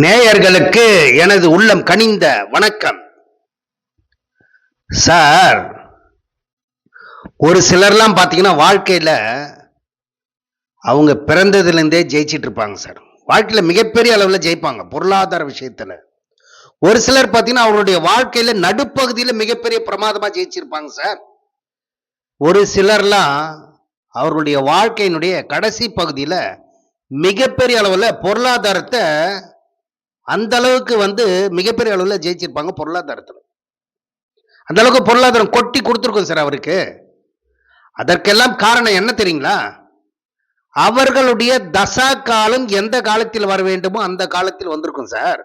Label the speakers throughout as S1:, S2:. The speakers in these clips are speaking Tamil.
S1: நேயர்களுக்கு எனது உள்ளம் கனிந்த வணக்கம். சார் ஒரு சிலர்லாம் பார்த்தீங்கன்னா வாழ்க்கையில் அவங்க பிறந்ததுலேருந்தே ஜெயிச்சிட்டு இருப்பாங்க சார். வாழ்க்கையில் மிகப்பெரிய அளவில் ஜெயிப்பாங்க பொருளாதார விஷயத்தில். ஒரு சிலர் பார்த்தீங்கன்னா அவருடைய வாழ்க்கையில் நடுப்பகுதியில் மிகப்பெரிய பிரமாதமாக ஜெயிச்சிருப்பாங்க சார். ஒரு சிலர்லாம் அவர்களுடைய வாழ்க்கையினுடைய கடைசி பகுதியில் மிகப்பெரிய அளவில் பொருளாதாரத்தை அந்த அளவுக்கு வந்து மிகப்பெரிய அளவில் ஜெயிச்சிருப்பாங்க பொருளாதாரத்தில். அந்த அளவுக்கு பொருளாதாரம் கொட்டி கொடுத்துருக்கும் சார் அவருக்கு. அதற்கெல்லாம் காரணம் என்ன தெரியுங்களா? அவர்களுடைய தசா காலம் எந்த காலத்தில் வர வேண்டுமோ அந்த காலத்தில் வந்திருக்கும் சார்.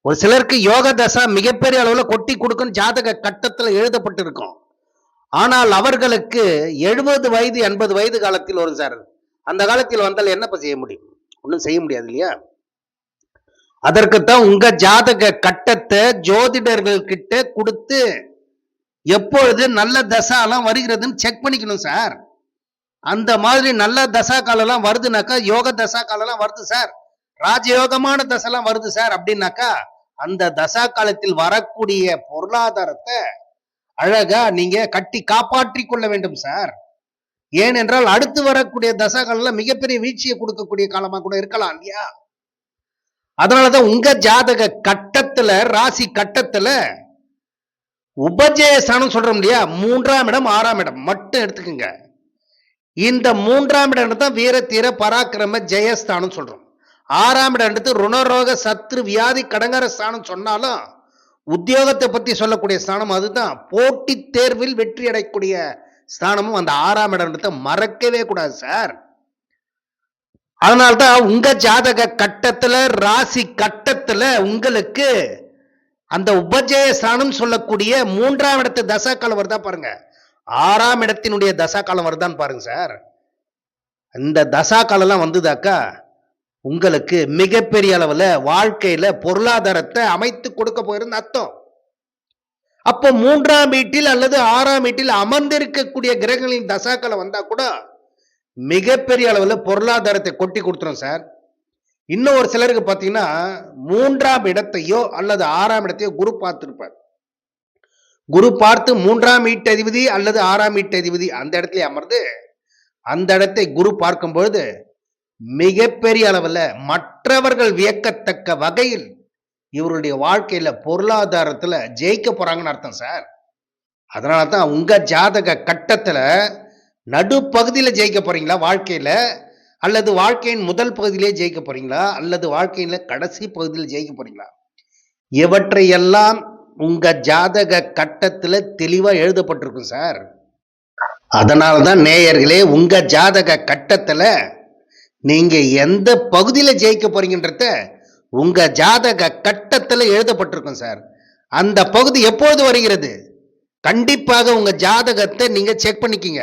S1: ஒரு சிலருக்கு யோக தசா மிகப்பெரிய அளவில் கொட்டி கொடுக்கும் ஜாதக கட்டத்தில் எழுதப்பட்டிருக்கும். ஆனால் அவர்களுக்கு எழுபது வயது எண்பது வயது காலத்தில் வரும் சார். அந்த காலத்தில் வந்தால் என்னப்ப செய்ய முடியும்? ஒன்றும் செய்ய முடியாது இல்லையா? அதற்குத்தான் உங்க ஜாதக கட்டத்தை ஜோதிடர்கள் கிட்ட கொடுத்து எப்பொழுது நல்ல தசாலாம் வருகிறதுன்னு செக் பண்ணிக்கணும் சார். அந்த மாதிரி நல்ல தசா காலம்லாம் வருதுனாக்கா யோக தசா காலம்லாம் வருது சார். ராஜயோகமான தசைலாம் வருது சார் அப்படின்னாக்கா அந்த தசா காலத்தில் வரக்கூடிய பொருளாதாரத்தை அழகா நீங்க கட்டி காப்பாற்றி கொள்ள வேண்டும் சார். ஏனென்றால் அடுத்து வரக்கூடிய தசா காலம் மிகப்பெரிய வீழ்ச்சியை கொடுக்கக்கூடிய காலமா கூட இருக்கலாம் இல்லையா? அதனாலதான் உங்க ஜாதக கட்டத்துல ராசி கட்டத்துல உபஜயஸ்தானம் சொல்றோம் இல்லையா? மூன்றாம் இடம் ஆறாம் இடம். மட்டும் எடுத்துக்கோங்க. இந்த மூன்றாம் இடம் தான் வீரத்தீர பராக்கிரம ஜெயஸ்தானம் சொல்றோம். ஆறாம் இடம் எடுத்து ருணரோக சத்ரு வியாதி கடங்கர ஸ்தானம் சொன்னாலும் உத்தியோகத்தை பத்தி சொல்லக்கூடிய ஸ்தானம் அதுதான். போட்டி தேர்வில் வெற்றி அடையக்கூடிய ஸ்தானமும் அந்த ஆறாம் இடம் மறக்கவே கூடாது சார். அதனால்தான் உங்க ஜாதக கட்டத்துல ராசி கட்டத்துல உங்களுக்கு அந்த உபஜய ஸ்தானம் சொல்லக்கூடிய மூன்றாம் இடத்து தசா காலம் வருதா பாருங்க. ஆறாம் இடத்தினுடைய தசா காலம் வருதான்னு பாருங்க சார். இந்த தசா காலம்லாம் வந்ததாக்கா உங்களுக்கு மிகப்பெரிய அளவுல வாழ்க்கையில பொருளாதாரத்தை அமைத்து கொடுக்க போயிருந்த அர்த்தம். அப்போ மூன்றாம் வீட்டில் அல்லது ஆறாம் வீட்டில் அமர்ந்திருக்கக்கூடிய கிரகங்களின் தசாக்களை வந்தா கூட மிகப்பெரிய அளவில் பொருளாதாரத்தை கொட்டி கொடுத்துரும் சார். இன்னும் ஒரு சிலருக்கு பார்த்தீங்கன்னா மூன்றாம் இடத்தையோ அல்லது ஆறாம் இடத்தையோ குரு பார்த்துருப்பார். குரு பார்த்து மூன்றாம் வீட்டதிபதி அல்லது ஆறாம் வீட்டதிபதி அந்த இடத்துல அமர்ந்து அந்த இடத்தை குரு பார்க்கும் பொழுது மிகப்பெரிய அளவில் மற்றவர்கள் வியக்கத்தக்க வகையில் இவருடைய வாழ்க்கையில பொருளாதாரத்துல ஜெயிக்க போறாங்கன்னு அர்த்தம் சார். அதனால தான் உங்க ஜாதக கட்டத்துல நடுப்பகுதியில் ஜெயிக்க போறீங்களா வாழ்க்கையில? அல்லது வாழ்க்கையின் முதல் பகுதியிலே ஜெயிக்க போறீங்களா? அல்லது வாழ்க்கையில கடைசி பகுதியில் ஜெயிக்க போறீங்களா? இவற்றையெல்லாம் உங்க ஜாதக கட்டத்துல தெளிவா எழுதப்பட்டிருக்கும் சார். அதனால தான் நேயர்களே உங்க ஜாதக கட்டத்துல நீங்க எந்த பகுதியில ஜெயிக்க போறீங்கன்றத உங்க ஜாதக கட்டத்துல எழுதப்பட்டிருக்கும் சார். அந்த பகுதி எப்பொழுது வருகிறது? கண்டிப்பாக உங்க ஜாதகத்தை நீங்க செக் பண்ணிக்கிங்க.